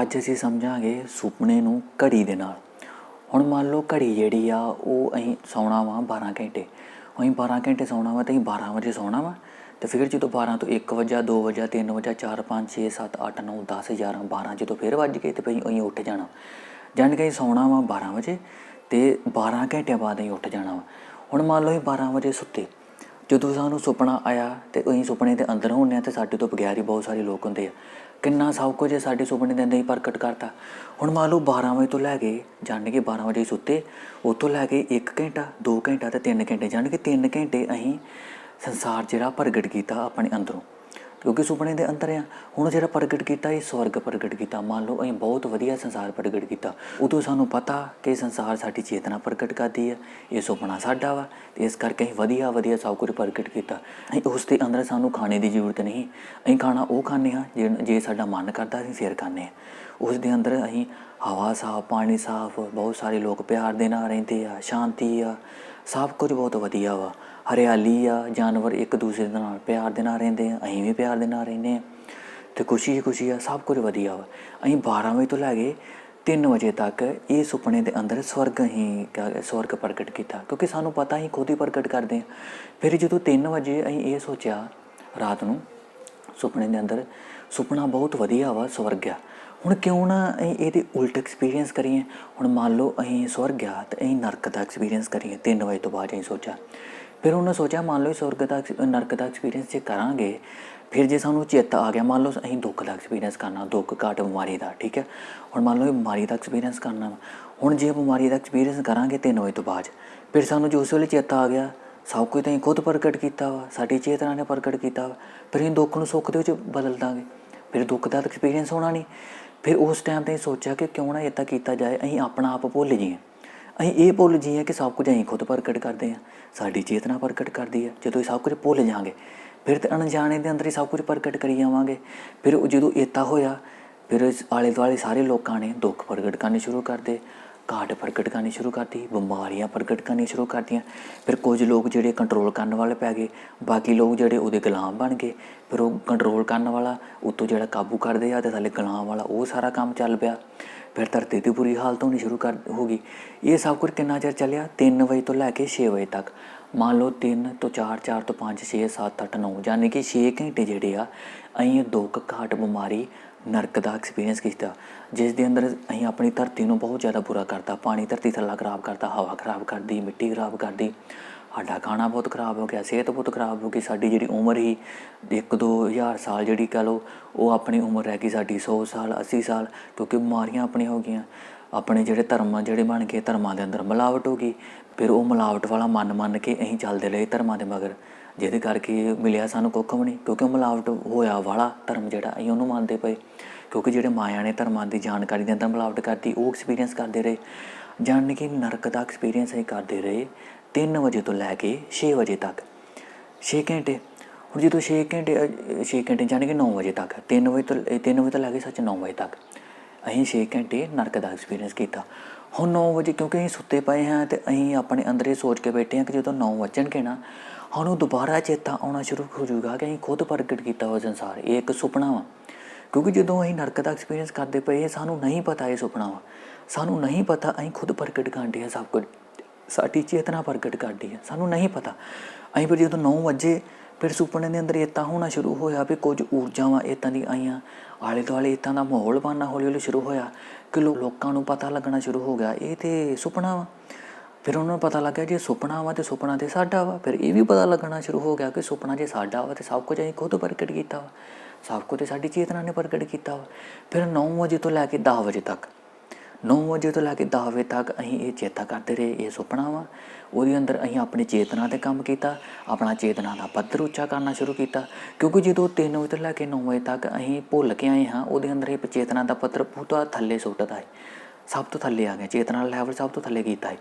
ਅੱਜ ਅਸੀਂ ਸਮਝਾਂਗੇ ਸੁਪਨੇ ਨੂੰ ਘੜੀ ਦੇ ਨਾਲ। ਹੁਣ ਮੰਨ ਲਓ ਘੜੀ ਜਿਹੜੀ ਆ, ਉਹ ਅਸੀਂ ਸੌਣਾ ਵਾ 12 ਘੰਟੇ। ਅਸੀਂ 12 ਘੰਟੇ ਸੌਣਾ ਵਾ ਤੇ ਅਸੀਂ 12 ਵਜੇ ਸੌਣਾ ਵਾ ਤੇ ਫਿਰ ਜਦੋਂ 12 ਤੋਂ 1 ਵਜਾ 2 ਵਜਾ 3 ਵਜਾ 4 5 6 7 8 9 10 11 12 ਜਦੋਂ ਫਿਰ ਵੱਜ ਗਏ ਤੇ ਫਿਰ ਅਸੀਂ ਉੱਠ ਜਾਣਾ। ਜਾਣ ਕੇ ਅਸੀਂ ਸੌਣਾ ਵਾ 12 ਵਜੇ ਤੇ 12 ਘੰਟਿਆਂ ਬਾਅਦ ਅਸੀਂ ਉੱਠ ਜਾਣਾ ਵਾ। ਹੁਣ ਮੰਨ ਲਓ ਅਸੀਂ 12 ਵਜੇ ਸੁੱਤੇ। ਜਦੋਂ ਸਾਨੂੰ ਸੁਪਨਾ ਆਇਆ ਤੇ ਅਸੀਂ ਸੁਪਨੇ ਦੇ ਅੰਦਰ ਹੁੰਨੇ ਆ ਤੇ ਸਾਡੇ ਤੋਂ ਬਗੈਰ ਹੀ ਬਹੁਤ ਸਾਰੇ ਲੋਕ ਹੁੰਦੇ ਆ। ਕਿੰਨਾ ਸਭ ਕੁਝ ਇਹ ਸਾਡੇ ਸੁਪਨੇ ਦੇ ਅੰਦਰ ਹੀ ਪ੍ਰਗਟ ਕਰਤਾ। ਹੁਣ ਮੰਨ ਲਓ 12 ਵਜੇ ਤੋਂ ਲੈ ਕੇ ਜਾਣਗੇ 12 ਵਜੇ ਸੁੱਤੇ ਉਤੋਂ ਲੈ ਕੇ 1 ਘੰਟਾ 2 ਘੰਟਾ ਤੇ 3 ਘੰਟੇ ਜਾਣਗੇ 3 ਘੰਟੇ ਅਸੀਂ ਸੰਸਾਰ ਜਿਹੜਾ ਪ੍ਰਗਟ ਕੀਤਾ ਆਪਣੇ ਅੰਦਰੋਂ। ਕਿਉਂਕਿ ਸੁਪਨੇ ਦੇ ਅੰਦਰ ਆ। ਹੁਣ ਜਿਹੜਾ ਪ੍ਰਗਟ ਕੀਤਾ, ਇਹ ਸਵਰਗ ਪ੍ਰਗਟ ਕੀਤਾ। ਮੰਨ ਲਓ, ਅਸੀਂ ਬਹੁਤ ਵਧੀਆ ਸੰਸਾਰ ਪ੍ਰਗਟ ਕੀਤਾ। ਉਦੋਂ ਸਾਨੂੰ ਪਤਾ ਕਿ ਸੰਸਾਰ ਸਾਡੀ ਚੇਤਨਾ ਪ੍ਰਗਟ ਕਰਦੀ ਹੈ ਇਹ ਸੁਪਨਾ ਸਾਡਾ ਵਾ। ਤੇ ਇਸ ਕਰਕੇ ਅਸੀਂ ਵਧੀਆ ਵਧੀਆ ਸਭ ਕੁਝ ਪ੍ਰਗਟ ਕੀਤਾ। ਅਸੀਂ ਉਸ ਦੇ ਅੰਦਰ ਸਾਨੂੰ ਖਾਣੇ ਦੀ ਜ਼ਰੂਰਤ ਨਹੀਂ। ਅਸੀਂ ਖਾਣਾ ਉਹ ਖਾਂਦੇ ਹਾਂ ਜੇ ਜੇ ਸਾਡਾ ਮਨ ਕਰਦਾ, ਅਸੀਂ ਫੇਰ ਖਾਂਦੇ ਹਾਂ। ਉਸ ਦੇ ਅੰਦਰ ਅਸੀਂ ਹਵਾ ਸਾਫ਼, ਪਾਣੀ ਸਾਫ਼, ਬਹੁਤ ਸਾਰੇ ਲੋਕ ਪਿਆਰ ਦੇ ਨਾਲ ਰਹਿੰਦੇ ਆ, ਸ਼ਾਂਤੀ ਆ। ਸਭ ਕੁਝ ਬਹੁਤ ਵਧੀਆ ਵਾ। ਹਰਿਆਲੀ ਆ, ਜਾਨਵਰ ਇੱਕ ਦੂਸਰੇ ਦੇ ਨਾਲ ਪਿਆਰ ਦੇ ਨਾਲ ਰਹਿੰਦੇ ਆ, ਅਸੀਂ ਵੀ ਪਿਆਰ ਦੇ ਨਾਲ ਰਹਿੰਦੇ ਆ। ਤੇ ਖੁਸ਼ੀ ਹੀ ਖੁਸ਼ੀ ਆ, ਸਭ ਕੁਝ ਵਧੀਆ ਵਾ। ਅਸੀਂ 12 ਵਜੇ ਤੋਂ ਲੈ ਕੇ 3 ਵਜੇ ਤੱਕ ਇਹ ਸੁਪਨੇ ਦੇ ਅੰਦਰ ਸਵਰਗ ਹੀ ਸਵਰਗ ਪ੍ਰਗਟ ਕੀਤਾ। ਕਿਉਂਕਿ ਸਾਨੂੰ ਪਤਾ ਹੀ ਖੁਦ ਹੀ ਪ੍ਰਗਟ ਕਰਦੇ ਆ। ਫਿਰ ਜਦੋਂ 3 ਵਜੇ ਅਸੀਂ ਇਹ ਸੋਚਿਆ, ਰਾਤ ਨੂੰ ਸੁਪਨੇ ਦੇ ਅੰਦਰ ਸੁਪਨਾ ਬਹੁਤ ਵਧੀਆ ਵਾ, ਸਵਰਗ ਆ। ਹੁਣ ਕਿਉਂ ਨਾ ਅਸੀਂ ਇਹਦੇ ਉਲਟ ਐਕਸਪੀਰੀਅੰਸ ਕਰੀਏ? ਹੁਣ ਮੰਨ ਲਓ ਅਸੀਂ ਸਵਰਗ ਆ ਤੇ ਅਸੀਂ ਨਰਕ ਦਾ ਐਕਸਪੀਰੀਅੰਸ ਕਰੀਏ 3 ਵਜੇ ਤੋਂ ਬਾਅਦ ਅਸੀਂ ਸੋਚਿਆ। ਫਿਰ ਉਹਨੇ ਸੋਚਿਆ, ਮੰਨ ਲਓ ਸਵਰਗ ਦਾ ਐਕਸ- ਨਰਕ ਦਾ ਐਕਸਪੀਰੀਅੰਸ ਜੇ ਕਰਾਂਗੇ, ਫਿਰ ਜੇ ਸਾਨੂੰ ਚੇਤਾ ਆ ਗਿਆ, ਮੰਨ ਲਓ ਅਸੀਂ ਦੁੱਖ ਦਾ ਐਕਸਪੀਰੀਅੰਸ ਕਰਨਾ, ਦੁੱਖ ਘਾਟ ਬਿਮਾਰੀ ਦਾ, ਠੀਕ ਹੈ? ਹੁਣ ਮੰਨ ਲਓ ਇਹ ਬਿਮਾਰੀ ਦਾ ਐਕਸਪੀਰੀਅੰਸ ਕਰਨਾ ਵਾ। ਹੁਣ ਜੇ ਬਿਮਾਰੀ ਦਾ ਐਕਸਪੀਰੀਅੰਸ ਕਰਾਂਗੇ 3 ਵਜੇ ਤੋਂ ਬਾਅਦ, ਫਿਰ ਸਾਨੂੰ ਜੋ ਉਸ ਵੇਲੇ ਚੇਤਾ ਆ ਗਿਆ, ਸਭ ਕੁਝ ਤਾਂ ਅਸੀਂ ਖੁਦ ਪ੍ਰਗਟ ਕੀਤਾ ਵਾ, ਸਾਡੀ ਚੇਤਨਾ ਨੇ ਪ੍ਰਗਟ ਕੀਤਾ ਵਾ। ਫਿਰ ਅਸੀਂ ਦੁੱਖ ਨੂੰ ਸੁੱਖ ਦੇ ਵਿੱਚ ਬਦਲ ਦਾਂਗੇ। ਫਿਰ ਦੁੱਖ ਦਾ ਐਕਸਪੀਰੀਅੰਸ ਹੋਣਾ ਨਹੀਂ। ਫਿਰ ਉਸ ਟਾਈਮ ਤੇ ਅਸੀਂ ਸੋਚਿਆ ਕਿ ਕਿਉਂ ਨਾ ਇਦਾਂ ਕੀਤਾ ਜਾਏ, ਅਸੀਂ ਆਪਣਾ ਆਪ ਭੁੱਲ ਜੀਏ ਅਸੀਂ ਇਹ ਭੁੱਲ ਜਾਈਏ ਕਿ ਸਭ ਕੁਝ ਅਸੀਂ ਖੁਦ ਪ੍ਰਗਟ ਕਰਦੇ ਹਾਂ। ਸਾਡੀ ਚੇਤਨਾ ਪ੍ਰਗਟ ਕਰਦੀ ਹੈ, ਜਦੋਂ ਇਹ ਸਭ ਕੁਝ ਭੁੱਲ ਜਾਾਂਗੇ ਫਿਰ ਤੇ ਅਣਜਾਣੇ ਦੇ ਅੰਦਰ ਹੀ ਸਭ ਕੁਝ ਪ੍ਰਗਟ ਕਰੀ ਜਾਵਾਂਗੇ। ਫਿਰ ਉਹ ਜਦੋਂ ਏਤਾ ਹੋਇਆ, ਫਿਰ ਆਲੇ ਦੁਆਲੇ ਸਾਰੇ ਲੋਕਾਂ ਨੇ ਦੁੱਖ ਪ੍ਰਗਟ ਕਰਨੇ ਸ਼ੁਰੂ ਕਰਦੇ ਘਾਟ ਪ੍ਰਗਟ ਕਰਨੀ ਸ਼ੁਰੂ ਕਰਤੀ, ਬਿਮਾਰੀਆਂ ਪ੍ਰਗਟ ਕਰਨੀ ਸ਼ੁਰੂ ਕਰਤੀਆਂ। ਫਿਰ ਕੁਝ ਲੋਕ ਜਿਹੜੇ ਕੰਟਰੋਲ ਕਰਨ ਵਾਲੇ ਪੈ ਗਏ, ਬਾਕੀ ਲੋਕ ਜਿਹੜੇ ਉਹਦੇ ਗੁਲਾਮ ਬਣ ਗਏ। ਫਿਰ ਉਹ ਕੰਟਰੋਲ ਕਰਨ ਵਾਲਾ ਉਤੋਂ ਜਿਹੜਾ ਕਾਬੂ ਕਰਦੇ ਆ ਤੇ ਥੱਲੇ ਗੁਲਾਮ ਵਾਲਾ ਉਹ ਸਾਰਾ ਕੰਮ ਚੱਲ ਪਿਆ। ਫਿਰ ਧਰਤੀ ਦੀ ਬੁਰੀ ਹਾਲਤ ਹੋਣੀ ਸ਼ੁਰੂ ਕਰ ਹੋ ਗਈ। ਇਹ ਸਭ ਕੁਝ ਕਿੰਨਾ ਚਿਰ ਚੱਲਿਆ? 3 ਵਜੇ ਤੋਂ ਲੈ ਕੇ 6 ਵਜੇ ਤੱਕ। ਮੰਨ ਲਓ 3 ਤੋਂ 4 4 ਤੋਂ 5 6 7 8 9 ਯਾਨੀ ਕਿ 6 ਘੰਟੇ ਜਿਹੜੇ ਆ, ਅਸੀਂ ਇਹ ਦੁੱਖ ਘਾਟ ਬਿਮਾਰੀ ਨਰਕ ਦਾ ਐਕਸਪੀਰੀਅੰਸ ਕੀਤਾ। ਜਿਸ ਦੇ ਅੰਦਰ ਅਸੀਂ ਆਪਣੀ ਧਰਤੀ ਨੂੰ ਬਹੁਤ ਜ਼ਿਆਦਾ ਬੁਰਾ ਕਰਤਾ। ਪਾਣੀ ਧਰਤੀ ਥੱਲਾ ਖਰਾਬ ਕਰਤਾ, ਹਵਾ ਖਰਾਬ ਕਰਦੀ, ਮਿੱਟੀ ਖਰਾਬ ਕਰਦੀ। ਸਾਡਾ ਖਾਣਾ ਬਹੁਤ ਖਰਾਬ ਹੋ ਗਿਆ, ਸਿਹਤ ਬਹੁਤ ਖਰਾਬ ਹੋ ਗਈ। ਸਾਡੀ ਜਿਹੜੀ ਉਮਰ ਹੀ 1-2 ਹਜ਼ਾਰ ਸਾਲ ਜਿਹੜੀ ਕਹ ਲਓ, ਉਹ ਆਪਣੀ ਉਮਰ ਰਹਿ ਗਈ ਸਾਡੀ 100 ਸਾਲ 80 ਸਾਲ, ਕਿਉਂਕਿ ਬਿਮਾਰੀਆਂ ਆਪਣੀਆਂ ਹੋ ਗਈਆਂ। ਆਪਣੇ ਜਿਹੜੇ ਧਰਮ ਜਿਹੜੇ ਬਣ ਗਏ ਧਰਮਾਂ ਦੇ ਅੰਦਰ, ਮਿਲਾਵਟ ਹੋ ਗਈ। ਫਿਰ ਉਹ ਮਿਲਾਵਟ ਵਾਲਾ ਮਨ ਮੰਨ ਕੇ ਅਸੀਂ ਚੱਲਦੇ ਰਹੇ ਧਰਮਾਂ ਦੇ ਮਗਰ। ਜਿਹਦੇ ਕਰਕੇ ਮਿਲਿਆ ਸਾਨੂੰ ਕੁੱਖ ਵੀ ਨਹੀਂ, ਕਿਉਂਕਿ ਉਹ ਮਿਲਾਵਟ ਹੋਇਆ ਵਾਲਾ ਧਰਮ ਜਿਹੜਾ, ਅਸੀਂ ਉਹਨੂੰ ਮੰਨਦੇ ਪਏ। ਕਿਉਂਕਿ ਜਿਹੜੇ ਮਾਇਆ ਨੇ ਧਰਮਾਂ ਦੀ ਜਾਣਕਾਰੀ ਦੇ ਅੰਦਰ ਮਿਲਾਵਟ ਕਰਤੀ, ਉਹ ਐਕਸਪੀਰੀਅੰਸ ਕਰਦੇ ਰਹੇ। ਜਾਣ ਕਿ ਨਰਕ ਦਾ ਐਕਸਪੀਰੀਅੰਸ ਅਸੀਂ ਕਰਦੇ ਰਹੇ 3 ਵਜੇ ਤੋਂ ਲੈ ਕੇ 6 ਵਜੇ ਤੱਕ। 6 ਘੰਟੇ, ਹੁਣ ਜਦੋਂ 6 ਘੰਟੇ 6 ਘੰਟੇ ਜਾਣੀ ਕਿ 9 ਵਜੇ ਤੱਕ 3 ਵਜੇ ਤੋਂ 3 ਵਜੇ ਤੋਂ ਲੈ ਕੇ ਸੱਚ 9 ਵਜੇ ਤੱਕ, ਅਸੀਂ 6 ਘੰਟੇ ਨਰਕ ਦਾ ਐਕਸਪੀਰੀਅੰਸ ਕੀਤਾ। ਹੁਣ 9 ਵਜੇ ਕਿਉਂਕਿ ਅਸੀਂ ਸੁੱਤੇ ਪਏ ਹਾਂ ਤੇ ਅਸੀਂ ਆਪਣੇ ਅੰਦਰ ਇਹ ਸੋਚ ਕੇ ਬੈਠੇ ਹਾਂ ਕਿ ਜਦੋਂ 9 ਵੱਜਣਗੇ ਨਾ ਸਾਨੂੰ ਦੁਬਾਰਾ ਚੇਤਾ ਆਉਣਾ ਸ਼ੁਰੂ ਹੋ ਜਾਊਗਾ ਕਿ ਅਸੀਂ ਖੁਦ ਪ੍ਰਗਟ ਕੀਤਾ ਹੋਇਆ ਸੰਸਾਰ, ਇਹ ਇੱਕ ਸੁਪਨਾ ਵਾ। ਕਿਉਂਕਿ ਜਦੋਂ ਅਸੀਂ ਨਰਕ ਦਾ ਐਕਸਪੀਰੀਅੰਸ ਕਰਦੇ ਪਏ, ਇਹ ਸਾਨੂੰ ਨਹੀਂ ਪਤਾ ਇਹ ਸੁਪਨਾ ਵਾ। ਸਾਨੂੰ ਨਹੀਂ ਪਤਾ ਅਸੀਂ ਖੁਦ ਪ੍ਰਗਟ ਕਰਦੇ ਹਾਂ ਸਭ ਕੁਝ। ਸਾਡੀ ਚੇਤਨਾ ਪ੍ਰਗਟ ਕਰਦੀ ਹੈ ਸਾਨੂੰ ਨਹੀਂ ਪਤਾ। ਅਸੀਂ ਫਿਰ ਜਦੋਂ 9 ਵਜੇ, ਫਿਰ ਸੁਪਨੇ ਦੇ ਅੰਦਰ ਇਤਾਂ ਹੋਣਾ ਸ਼ੁਰੂ ਹੋਇਆ ਵੀ ਕੁਝ ਊਰਜਾਵਾਂ ਇਤਾਂ ਦੀ ਆਈਆਂ। ਆਲੇ ਦੁਆਲੇ ਇਤਾਂ ਦਾ ਮਾਹੌਲ ਬਣਨਾ ਹੌਲੀ ਹੌਲੀ ਸ਼ੁਰੂ ਹੋਇਆ। ਕਿ ਲੋਕਾਂ ਨੂੰ ਪਤਾ ਲੱਗਣਾ ਸ਼ੁਰੂ ਹੋ ਗਿਆ। ਇਹ ਤੇ ਸੁਪਨਾ ਵਾ। ਫਿਰ ਉਹਨਾਂ ਨੂੰ ਪਤਾ ਲੱਗਾ ਜੇ ਸੁਪਨਾ ਵਾ ਤੇ ਸੁਪਨਾ ਤੇ ਸਾਡਾ ਵਾ, ਫਿਰ ਇਹ ਵੀ ਪਤਾ ਲੱਗਣਾ ਸ਼ੁਰੂ ਹੋ ਗਿਆ ਕਿ ਸੁਪਨਾ ਜੇ ਸਾਡਾ ਵਾ ਤੇ ਸਭ ਕੁਝ ਅਸੀਂ ਖੁਦ ਪ੍ਰਗਟ ਕੀਤਾ ਵਾ। ਸਭ ਕੁਝ ਤੇ ਸਾਡੀ ਚੇਤਨਾ ਨੇ ਪ੍ਰਗਟ ਕੀਤਾ ਵਾ। ਫਿਰ 9 ਵਜੇ ਤੋਂ ਲੈ ਕੇ 10 ਵਜੇ ਤੱਕ 9 ਵਜੇ ਤੋਂ ਲੈ ਕੇ 10 ਵਜੇ ਤੱਕ ਅਸੀਂ ਇਹ ਚੇਤਾ ਕਰਦੇ ਰਹੇ, ਇਹ ਸੁਪਨਾ ਵਾ। ਉਹਦੇ ਅੰਦਰ ਅਸੀਂ ਆਪਣੀ ਚੇਤਨਾ ਤੇ ਕੰਮ ਕੀਤਾ, ਆਪਣਾ ਚੇਤਨਾ ਦਾ ਪੱਧਰ ਉੱਚਾ ਕਰਨਾ ਸ਼ੁਰੂ ਕੀਤਾ। ਕਿਉਂਕਿ ਜਦੋਂ 3 ਵਜੇ ਤੋਂ ਲੈ ਕੇ 9 ਵਜੇ ਤੱਕ ਅਸੀਂ ਭੁੱਲ ਕੇ ਆਏ ਹਾਂ, ਉਹਦੇ ਅੰਦਰ ਇਹ ਚੇਤਨਾ ਦਾ ਪੱਧਰ ਪੂਰਾ ਥੱਲੇ ਸੁੱਟਦਾ ਹੈ। ਸਭ ਤੋਂ ਥੱਲੇ ਆ ਗਿਆ, ਚੇਤਨਾ ਦਾ ਲੈਵਲ ਸਭ ਤੋਂ ਥੱਲੇ ਕੀਤਾ ਹੈ।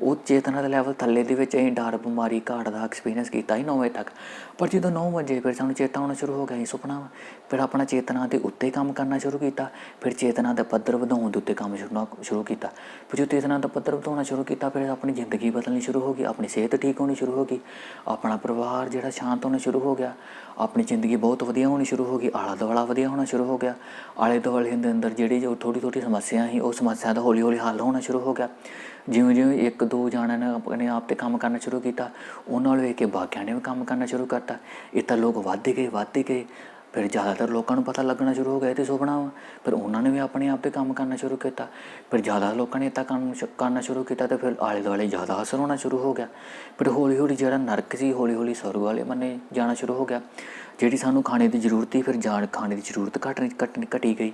ਉਹ ਚੇਤਨਾ ਦੇ ਲੈਵਲ ਥੱਲੇ ਦੇ ਵਿੱਚ ਅਸੀਂ ਡਰ, ਬਿਮਾਰੀ, ਘਾਟ ਦਾ ਐਕਸਪੀਰੀਅੰਸ ਕੀਤਾ ਹੀ 9 ਵਜੇ ਤੱਕ। ਪਰ ਜਦੋਂ 9 ਵਜੇ ਫਿਰ ਸਾਨੂੰ ਚੇਤਾ ਆਉਣਾ ਸ਼ੁਰੂ ਹੋ ਗਿਆ ਸੀ ਸੁਪਨਾ ਵਾ। ਫਿਰ ਆਪਣਾ ਚੇਤਨਾ ਦੇ ਉੱਤੇ ਕੰਮ ਕਰਨਾ ਸ਼ੁਰੂ ਕੀਤਾ। ਫਿਰ ਚੇਤਨਾ ਦਾ ਪੱਧਰ ਵਧਾਉਣ ਦੇ ਉੱਤੇ ਕੰਮ ਸ਼ੁਰੂ ਸ਼ੁਰੂ ਕੀਤਾ। ਫਿਰ ਜਦੋਂ ਚੇਤਨਾ ਦਾ ਪੱਧਰ ਵਧਾਉਣਾ ਸ਼ੁਰੂ ਕੀਤਾ, ਫਿਰ ਆਪਣੀ ਜ਼ਿੰਦਗੀ ਬਦਲਣੀ ਸ਼ੁਰੂ ਹੋ ਗਈ। ਆਪਣੀ ਸਿਹਤ ਠੀਕ ਹੋਣੀ ਸ਼ੁਰੂ ਹੋ ਗਈ। ਆਪਣਾ ਪਰਿਵਾਰ ਜਿਹੜਾ ਸ਼ਾਂਤ ਹੋਣਾ ਸ਼ੁਰੂ ਹੋ ਗਿਆ। ਆਪਣੀ ਜ਼ਿੰਦਗੀ ਬਹੁਤ ਵਧੀਆ ਹੋਣੀ ਸ਼ੁਰੂ ਹੋ ਗਈ। ਆਲਾ ਦੁਆਲਾ ਵਧੀਆ ਹੋਣਾ ਸ਼ੁਰੂ ਹੋ ਗਿਆ। ਆਲੇ ਦੁਆਲੇ ਦੇ ਅੰਦਰ ਜਿਹੜੀ ਜੋ ਥੋੜੀ ਥੋੜੀ ਸਮੱਸਿਆ ਸੀ, ਉਹ ਸਮੱਸਿਆ ਦਾ ਹੌਲੀ ਹੌਲੀ ਹੱਲ ਹੋਣਾ ਸ਼ੁਰੂ ਹੋ ਗਿਆ। ਜਿਵੇਂ ਜਿਵੇਂ ਇੱਕ ਦੋ ਜਾਣਿਆਂ ਨੇ ਆਪਣੇ ਆਪ ਤੇ ਕੰਮ ਕਰਨਾ ਸ਼ੁਰੂ ਕੀਤਾ, ਉਹਨਾਂ ਨੂੰ ਵੇਖ ਕੇ ਬਾਕੀਆਂ ਨੇ ਵੀ ਕੰਮ ਕਰਨਾ ਸ਼ੁਰੂ ਕਰਤਾ। ਇਹ ਤਾਂ ਲੋਕ ਵੱਧਦੇ ਗਏ ਵੱਧਦੇ ਗਏ। ਫਿਰ ਜ਼ਿਆਦਾਤਰ ਲੋਕਾਂ ਨੂੰ ਪਤਾ ਲੱਗਣਾ ਸ਼ੁਰੂ ਹੋ ਗਿਆ ਇਹ ਤੇ ਸੁਪਨਾ ਵਾ ਫਿਰ ਉਹਨਾਂ ਨੇ ਵੀ ਆਪਣੇ ਆਪ ਤੇ ਕੰਮ ਕਰਨਾ ਸ਼ੁਰੂ ਕੀਤਾ। ਫਿਰ ਜ਼ਿਆਦਾ ਲੋਕਾਂ ਨੇ ਤਾਂ ਕੰਮ ਸ਼- ਕਰਨਾ ਸ਼ੁਰੂ ਕੀਤਾ ਤੇ ਫਿਰ ਆਲੇ ਦੁਆਲੇ ਜ਼ਿਆਦਾ ਅਸਰ ਹੋਣਾ ਸ਼ੁਰੂ ਹੋ ਗਿਆ। ਫਿਰ ਹੌਲੀ ਹੌਲੀ ਜਿਹੜਾ ਨਰਕ ਸੀ ਹੌਲੀ ਹੌਲੀ ਸਵਰਗ ਵਾਲੇ ਮੰਨੇ ਜਾਣਾ ਸ਼ੁਰੂ ਹੋ ਗਿਆ। ਜਿਹੜੀ ਸਾਨੂੰ ਖਾਣੇ ਦੀ ਜ਼ਰੂਰਤ ਸੀ, ਫਿਰ ਜਾਣ, ਖਾਣੇ ਦੀ ਜ਼ਰੂਰਤ ਘਟਣੀ ਘਟਣੀ ਘਟੀ ਗਈ।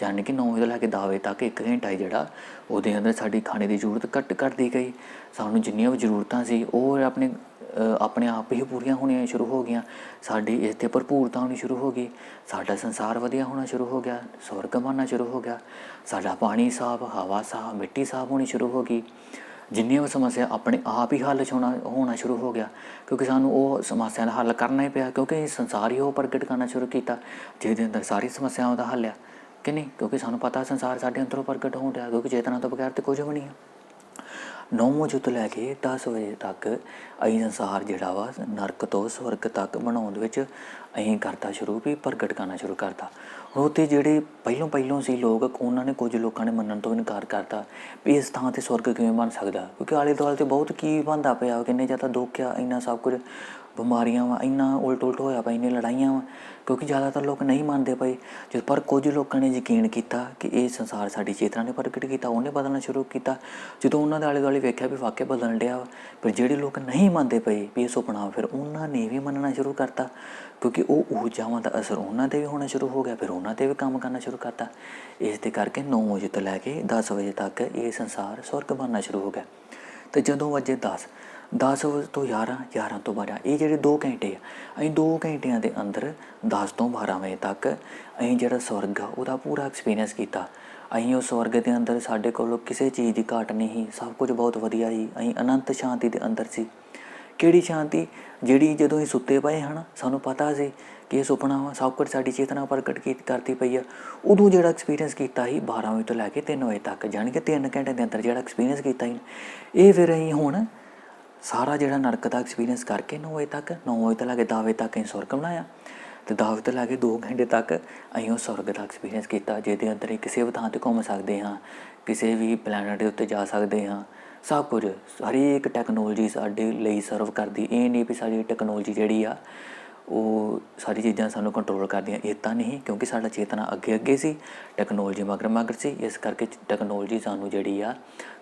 ਜਾਣੀ ਕਿ 9 ਵਜੇ ਤੋਂ ਲੈ ਕੇ 10 ਵਜੇ ਤੱਕ ਇੱਕ ਘੰਟਾ ਹੀ ਜਿਹੜਾ ਉਹਦੇ ਅੰਦਰ ਸਾਡੀ ਖਾਣੇ ਦੀ ਜ਼ਰੂਰਤ ਘਟ ਘਟਦੀ ਗਈ। ਸਾਨੂੰ ਜਿੰਨੀਆਂ ਵੀ ਜ਼ਰੂਰਤਾਂ ਸੀ, ਉਹ ਆਪਣੇ ਆਪਣੇ ਆਪ ਹੀ ਪੂਰੀਆਂ ਹੋਣੀਆਂ ਸ਼ੁਰੂ ਹੋ ਗਈਆਂ। ਸਾਡੀ ਇਸ ਤੇ ਭਰਪੂਰਤਾ ਹੋਣੀ ਸ਼ੁਰੂ ਹੋ ਗਈ। ਸਾਡਾ ਸੰਸਾਰ ਵਧੀਆ ਹੋਣਾ ਸ਼ੁਰੂ ਹੋ ਗਿਆ। ਸਵਰਗ ਬਣਨਾ ਸ਼ੁਰੂ ਹੋ ਗਿਆ। ਸਾਡਾ ਪਾਣੀ ਸਾਫ਼, ਹਵਾ ਸਾਫ਼, ਮਿੱਟੀ ਸਾਫ਼ ਹੋਣੀ ਸ਼ੁਰੂ ਹੋ ਗਈ। ਜਿੰਨੀਆਂ ਵੀ ਸਮੱਸਿਆ ਆਪਣੇ ਆਪ ਹੀ ਹੱਲ 'ਚ ਹੋਣਾ ਹੋਣਾ ਸ਼ੁਰੂ ਹੋ ਗਿਆ। ਕਿਉਂਕਿ ਸਾਨੂੰ ਉਹ ਸਮੱਸਿਆ ਦਾ ਹੱਲ ਕਰਨਾ ਹੀ ਪਿਆ। ਕਿਉਂਕਿ ਸੰਸਾਰ ਹੀ ਉਹ ਪ੍ਰਗਟ ਕਰਨਾ ਸ਼ੁਰੂ ਕੀਤਾ, ਜਿਹਦੇ ਅੰਦਰ ਸਾਰੀ ਸਮੱਸਿਆਵਾਂ ਦਾ ਹੱਲ ਆ। ਕਿ ਨਹੀਂ? ਕਿਉਂਕਿ ਸਾਨੂੰ ਪਤਾ ਸੰਸਾਰ ਸਾਡੇ ਅੰਦਰੋਂ ਪ੍ਰਗਟ ਹੋਣ ਰਿਹਾ ਕਿਉਂਕਿ ਚੇਤਨਾ ਤੋਂ ਬਗੈਰ ਤੇ ਕੁਝ ਵੀ ਨਹੀਂ ਹੈ 9 ਵਜੇ ਤੋਂ ਲੈ ਕੇ 10 ਵਜੇ ਤੱਕ ਅਸੀਂ ਸੰਸਾਰ ਜਿਹੜਾ ਵਾ, ਨਰਕ ਤੋਂ ਸਵਰਗ ਤੱਕ ਬਣਾਉਣ ਦੇ ਵਿੱਚ ਅਸੀਂ ਕਰਤਾ ਸ਼ੁਰੂ, ਵੀ ਪ੍ਰਗਟ ਕਰਨਾ ਸ਼ੁਰੂ ਕਰਤਾ। ਹੁਣ ਉੱਥੇ ਜਿਹੜੇ ਪਹਿਲੋਂ ਪਹਿਲੋਂ ਸੀ ਲੋਕ, ਉਹਨਾਂ ਨੇ ਕੁਝ ਲੋਕਾਂ ਨੇ ਮੰਨਣ ਤੋਂ ਇਨਕਾਰ ਕਰਤਾ, ਵੀ ਇਸ ਥਾਂ ਤੇ ਸਵਰਗ ਕਿਵੇਂ ਬਣ ਸਕਦਾ? ਕਿਉਂਕਿ ਆਲੇ ਦੁਆਲੇ ਤੇ ਬਹੁਤ ਕੀ ਬਣਦਾ ਪਿਆ, ਕਿੰਨੇ ਜ਼ਿਆਦਾ ਦੁੱਖ ਆ, ਇੰਨਾ ਸਭ ਕੁਝ। ਬਿਮਾਰੀਆਂ ਵਾ, ਇੰਨਾ ਉਲਟ ਉਲਟ ਹੋਇਆ ਪਿਆ ਇੰਨੇ ਲੜਾਈਆਂ ਵਾ, ਕਿਉਂਕਿ ਜ਼ਿਆਦਾਤਰ ਲੋਕ ਨਹੀਂ ਮੰਨਦੇ ਪਏ। ਜਦ ਪਰ ਕੁਝ ਲੋਕਾਂ ਨੇ ਯਕੀਨ ਕੀਤਾ ਕਿ ਇਹ ਸੰਸਾਰ ਸਾਡੀ ਚੇਤਨਾ ਨੇ ਪ੍ਰਗਟ ਕੀਤਾ, ਉਹਨੇ ਬਦਲਣਾ ਸ਼ੁਰੂ ਕੀਤਾ। ਜਦੋਂ ਉਹਨਾਂ ਦੇ ਆਲੇ ਦੁਆਲੇ ਵੇਖਿਆ ਵੀ ਵਾਕਿਆ ਬਦਲਣ ਡਿਆ ਵਾ, ਪਰ ਜਿਹੜੇ ਲੋਕ ਨਹੀਂ ਮੰਨਦੇ ਪਏ ਵੀ ਇਹ ਸੁਪਨਾ ਫਿਰ ਉਹਨਾਂ ਨੇ ਵੀ ਮੰਨਣਾ ਸ਼ੁਰੂ ਕਰਤਾ। ਕਿਉਂਕਿ ਉਹ ਊਰਜਾਵਾਂ ਦਾ ਅਸਰ ਉਹਨਾਂ ਤੇ ਵੀ ਹੋਣਾ ਸ਼ੁਰੂ ਹੋ ਗਿਆ, ਫਿਰ ਉਹਨਾਂ ਤੇ ਵੀ ਕੰਮ ਕਰਨਾ ਸ਼ੁਰੂ ਕਰਤਾ। ਇਸ ਦੇ ਕਰਕੇ 9 ਵਜੇ ਤੋਂ ਲੈ ਕੇ 10 ਵਜੇ ਤੱਕ ਇਹ ਸੰਸਾਰ ਸਵਰਗ ਬਣਨਾ ਸ਼ੁਰੂ ਹੋ ਗਿਆ। ਤੇ ਜਦੋਂ ਵਜੇ 10 10 ਵਜੇ ਤੋਂ 11 11 ਤੋਂ 12 ਇਹ ਜਿਹੜੇ 2 ਘੰਟੇ ਆ, ਅਸੀਂ 2 ਘੰਟਿਆਂ ਦੇ ਅੰਦਰ 10 ਤੋਂ 12 ਵਜੇ ਤੱਕ ਅਸੀਂ ਜਿਹੜਾ ਸਵਰਗ ਆ, ਉਹਦਾ ਪੂਰਾ ਐਕਸਪੀਰੀਅੰਸ ਕੀਤਾ। ਅਸੀਂ ਉਹ ਸਵਰਗ ਦੇ ਅੰਦਰ ਸਾਡੇ ਕੋਲ ਕਿਸੇ ਚੀਜ਼ ਦੀ ਘਾਟ ਨਹੀਂ ਸੀ, ਸਭ ਕੁਝ ਬਹੁਤ ਵਧੀਆ ਸੀ, ਅਸੀਂ ਅਨੰਤ ਸ਼ਾਂਤੀ ਦੇ ਅੰਦਰ ਸੀ। ਕਿਹੜੀ ਸ਼ਾਂਤੀ? ਜਿਹੜੀ ਜਦੋਂ ਅਸੀਂ ਸੁੱਤੇ ਪਏ ਹਨ ਸਾਨੂੰ ਪਤਾ ਸੀ ਕਿ ਇਹ ਸੁਪਨਾ ਵਾ, ਸਭ ਕੁਝ ਸਾਡੀ ਚੇਤਨਾ ਪ੍ਰਗਟ ਕੀ ਕਰਤੀ ਪਈ ਆ। ਉਦੋਂ ਜਿਹੜਾ ਐਕਸਪੀਰੀਅੰਸ ਕੀਤਾ ਸੀ 12 ਵਜੇ ਤੋਂ ਲੈ ਕੇ 3 ਵਜੇ ਤੱਕ, ਜਾਣੀ ਕਿ 3 ਘੰਟੇ ਦੇ ਅੰਦਰ ਜਿਹੜਾ ਐਕਸਪੀਰੀਅੰਸ ਕੀਤਾ ਸੀ। ਇਹ ਫਿਰ ਅਸੀਂ ਹੁਣ ਸਾਰਾ ਜਿਹੜਾ ਨਰਕ ਦਾ ਐਕਸਪੀਰੀਅੰਸ ਕਰਕੇ 9 ਵਜੇ ਤੱਕ 9 ਵਜੇ ਤੋਂ ਲੈ ਕੇ 10 ਵਜੇ ਤੱਕ ਅਸੀਂ ਸੁਰਗ ਬਣਾਇਆ। ਤੇ 10 ਵਜੇ ਤੋਂ ਲੈ ਕੇ 2 ਘੰਟੇ ਤੱਕ ਅਸੀਂ ਉਹ ਸੁਰਗ ਦਾ ਐਕਸਪੀਰੀਅੰਸ ਕੀਤਾ, ਜਿਹਦੇ ਅੰਦਰ ਅਸੀਂ ਕਿਸੇ ਵੀ ਥਾਂ ਤੇ ਘੁੰਮ ਸਕਦੇ ਹਾਂ, ਕਿਸੇ ਵੀ ਪਲੈਨਟ ਦੇ ਉੱਤੇ ਜਾ ਸਕਦੇ ਹਾਂ। ਸਭ ਕੁਝ, ਹਰੇਕ ਟੈਕਨੋਲੋਜੀ ਸਾਡੇ ਲਈ ਸਰਵ ਕਰਦੀ। ਇਹ ਨਹੀਂ ਵੀ ਸਾਡੀ ਟੈਕਨੋਲੋਜੀ ਜਿਹੜੀ ਆ ਉਹ ਸਾਰੀ ਚੀਜ਼ਾਂ ਸਾਨੂੰ ਕੰਟਰੋਲ ਕਰਦੀਆਂ। ਇਹ ਤਾਂ ਨਹੀਂ, ਕਿਉਂਕਿ ਸਾਡਾ ਚੇਤਨਾ ਅੱਗੇ ਅੱਗੇ ਸੀ ਟੈਕਨੋਲੋਜੀ ਮਗਰ ਮਗਰ ਸੀ। ਇਸ ਕਰਕੇ ਟੈਕਨੋਲੋਜੀ ਸਾਨੂੰ ਜਿਹੜੀ ਆ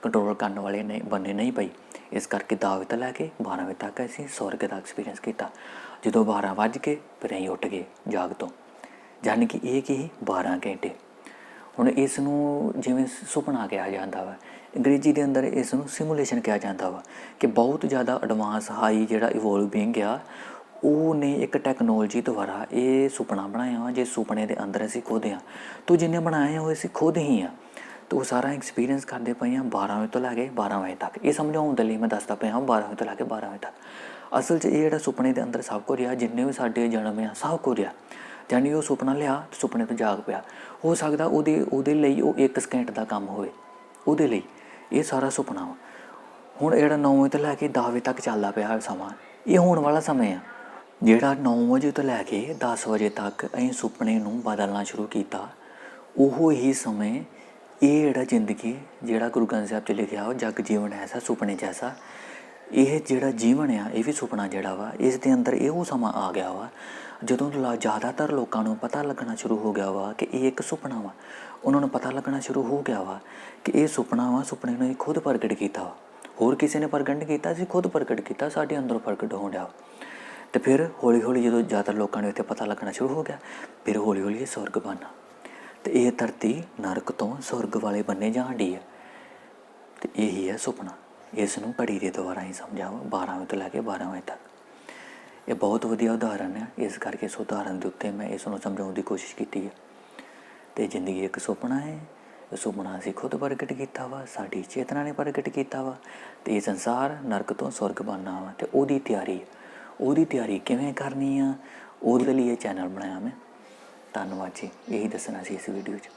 ਕੰਟਰੋਲ ਕਰਨ ਵਾਲੇ ਨਹੀਂ ਬੰਨੇ ਨਹੀਂ ਪਈ। ਇਸ ਕਰਕੇ ਦਾਅਵੇ ਤੋਂ ਲੈ ਕੇ 12 ਵਜੇ ਤੱਕ ਅਸੀਂ ਸਵਰਗ ਦਾ ਐਕਸਪੀਰੀਅੰਸ ਕੀਤਾ। ਜਦੋਂ 12 ਵੱਜ ਕੇ ਫਿਰ ਅਸੀਂ ਉੱਠ ਗਏ ਜਾਗ ਤੋਂ। ਯਾਨੀ ਕਿ ਇਹ ਕੀ 12 ਘੰਟੇ। ਹੁਣ ਇਸ ਨੂੰ ਜਿਵੇਂ ਸੁਪਨਾ ਕਿਹਾ ਜਾਂਦਾ ਵਾ। ਅੰਗਰੇਜ਼ੀ ਦੇ ਅੰਦਰ ਇਸ ਨੂੰ ਸਿਮੂਲੇਸ਼ਨ ਕਿਹਾ ਜਾਂਦਾ ਵਾ ਕਿ ਬਹੁਤ ਜ਼ਿਆਦਾ ਐਡਵਾਂਸ ਹਾਈ ਜਿਹੜਾ ਇਵੋਲਵਿੰਗ ਆ ਉਹਨੇ ਇੱਕ ਟੈਕਨੋਲੋਜੀ ਦੁਆਰਾ ਇਹ ਸੁਪਨਾ ਬਣਾਇਆ ਵਾ, ਜੇ ਸੁਪਨੇ ਦੇ ਅੰਦਰ ਅਸੀਂ ਖੁਦ ਆ ਤੂੰ ਜਿੰਨੇ ਬਣਾਏ ਹੋਏ ਅਸੀਂ ਖੁਦ ਹੀ ਆ। ਤੋ ਉਹ ਸਾਰਾ ਐਕਸਪੀਰੀਅੰਸ ਕਰਦੇ ਪਏ ਆ 12 ਵਜੇ ਤੋਂ ਲੈ ਕੇ 12 ਵਜੇ ਤੱਕ। ਇਹ ਸਮਝਾਉਣ ਦੇ ਲਈ ਮੈਂ ਦੱਸਦਾ ਪਿਆ 12 ਵਜੇ ਤੋਂ ਲੈ ਕੇ 12 ਵਜੇ ਤੱਕ। ਅਸਲ 'ਚ ਇਹ ਜਿਹੜਾ ਸੁਪਨੇ ਦੇ ਅੰਦਰ ਸਭ ਕੁਝ ਰਿਹਾ ਜਿੰਨੇ ਵੀ ਸਾਡੇ ਜਨਮ ਆ, ਸਭ ਕੁਝ ਰਿਹਾ ਜਾਨੀ ਉਹ ਸੁਪਨਾ ਲਿਆ ਤੇ ਸੁਪਨੇ ਤੋਂ ਜਾਗ ਪਿਆ। ਹੋ ਸਕਦਾ ਉਹਦੇ ਉਹਦੇ ਲਈ ਉਹ 1 ਸਕਿੰਟ ਦਾ ਕੰਮ ਹੋਵੇ। ਉਹਦੇ ਲਈ ਇਹ ਸਾਰਾ ਸੁਪਨਾ ਵਾ। ਹੁਣ ਜਿਹੜਾ 9 ਵਜੇ ਤੋਂ ਲੈ ਕੇ 10 ਵਜੇ ਤੱਕ ਚੱਲਦਾ ਪਿਆ ਸਮਾਂ, ਇਹ ਹੋਣ ਵਾਲਾ ਸਮਾਂ ਆ। ਜਿਹੜਾ 9 ਵਜੇ ਤੋਂ ਲੈ ਕੇ 10 ਵਜੇ ਤੱਕ ਅਸੀਂ ਸੁਪਨੇ ਨੂੰ ਬਦਲਣਾ ਸ਼ੁਰੂ ਕੀਤਾ, ਉਹ ਹੀ ਸਮੇਂ ਇਹ ਜਿਹੜਾ ਜ਼ਿੰਦਗੀ, ਜਿਹੜਾ ਗੁਰੂ ਗ੍ਰੰਥ ਸਾਹਿਬ 'ਚ ਲਿਖਿਆ ਉਹ ਜਗ ਜੀਵਨ ਐਸਾ, ਸੁਪਨੇ ਜੈਸਾ, ਇਹ ਜਿਹੜਾ ਜੀਵਨ ਆ, ਇਹ ਵੀ ਸੁਪਨਾ ਜਿਹੜਾ ਵਾ, ਇਸ ਦੇ ਅੰਦਰ ਇਹੋ ਸਮਾਂ ਆ ਗਿਆ ਵਾ, ਜਦੋਂ ਲਾ- ਜ਼ਿਆਦਾਤਰ ਲੋਕਾਂ ਨੂੰ ਪਤਾ ਲੱਗਣਾ ਸ਼ੁਰੂ ਹੋ ਗਿਆ ਵਾ ਕਿ ਇਹ ਇੱਕ ਸੁਪਨਾ ਵਾ, ਉਹਨਾਂ ਨੂੰ ਪਤਾ ਲੱਗਣਾ ਸ਼ੁਰੂ ਹੋ ਗਿਆ ਵਾ ਕਿ ਇਹ ਸੁਪਨਾ ਵਾ ਸੁਪਨੇ ਨੂੰ ਇਹ ਖੁਦ ਪ੍ਰਗਟ ਕੀਤਾ ਵਾ ਹੋਰ ਕਿਸੇ ਨੇ ਪ੍ਰਗਟ ਨਹੀਂ ਕੀਤਾ ਸੀ ਖੁਦ ਪ੍ਰਗਟ ਕੀਤਾ, ਸਾਡੇ ਅੰਦਰੋਂ ਪ੍ਰਗਟ ਹੋਣ ਡਿਆ ਵਾ। ਤੇ ਫਿਰ ਹੌਲੀ ਹੌਲੀ ਜਦੋਂ ਜ਼ਿਆਦਾ ਲੋਕਾਂ ਨੂੰ ਇੱਥੇ ਪਤਾ ਲੱਗਣਾ ਸ਼ੁਰੂ ਹੋ ਗਿਆ, ਫਿਰ ਹੌਲੀ ਹੌਲੀ ਇਹ ਸਵਰਗ ਬਣਨਾ। ਤੇ ਇਹ ਧਰਤੀ ਨਰਕ ਤੋਂ ਸਵਰਗ ਵਾਲੇ ਬੰਨੇ ਜਾਣ ਡਈ ਹੈ ਤੇ ਇਹੀ ਹੈ ਸੁਪਨਾ। ਇਸ ਨੂੰ ਘੜੀ ਦੇ ਦੁਆਰਾ ਹੀ ਸਮਝਾਵਾ 12 ਵਜੇ ਤੋਂ ਲੈ ਕੇ 12 ਵਜੇ ਤੱਕ। ਇਹ ਬਹੁਤ ਵਧੀਆ ਉਦਾਹਰਨ ਹੈ ਇਸ ਕਰਕੇ ਇਸ ਉਦਾਹਰਨ ਦੇ ਉੱਤੇ ਮੈਂ ਇਸ ਨੂੰ ਸਮਝਾਉਣ ਦੀ ਕੋਸ਼ਿਸ਼ ਕੀਤੀ ਹੈ ਤੇ ਜ਼ਿੰਦਗੀ ਇੱਕ ਸੁਪਨਾ ਹੈ। ਤੇ ਸੁਪਨਾ ਅਸੀਂ ਖੁਦ ਪ੍ਰਗਟ ਕੀਤਾ ਵਾ, ਸਾਡੀ ਚੇਤਨਾ ਨੇ ਪ੍ਰਗਟ ਕੀਤਾ ਵਾ। ਤੇ ਇਹ ਸੰਸਾਰ ਨਰਕ ਤੋਂ ਸਵਰਗ ਬਣਨਾ ਵਾ ਤੇ ਉਹਦੀ ਤਿਆਰੀ ਉਹਦੀ ਤਿਆਰੀ ਕਿਵੇਂ ਕਰਨੀ ਆ, ਉਹਦੇ ਲਈ ਇਹ ਚੈਨਲ ਬਣਾਇਆ ਮੈਂ। ਧੰਨਵਾਦ ਜੀ, ਇਹੀ ਦੱਸਣਾ ਸੀ ਇਸ ਵੀਡੀਓ 'ਚ।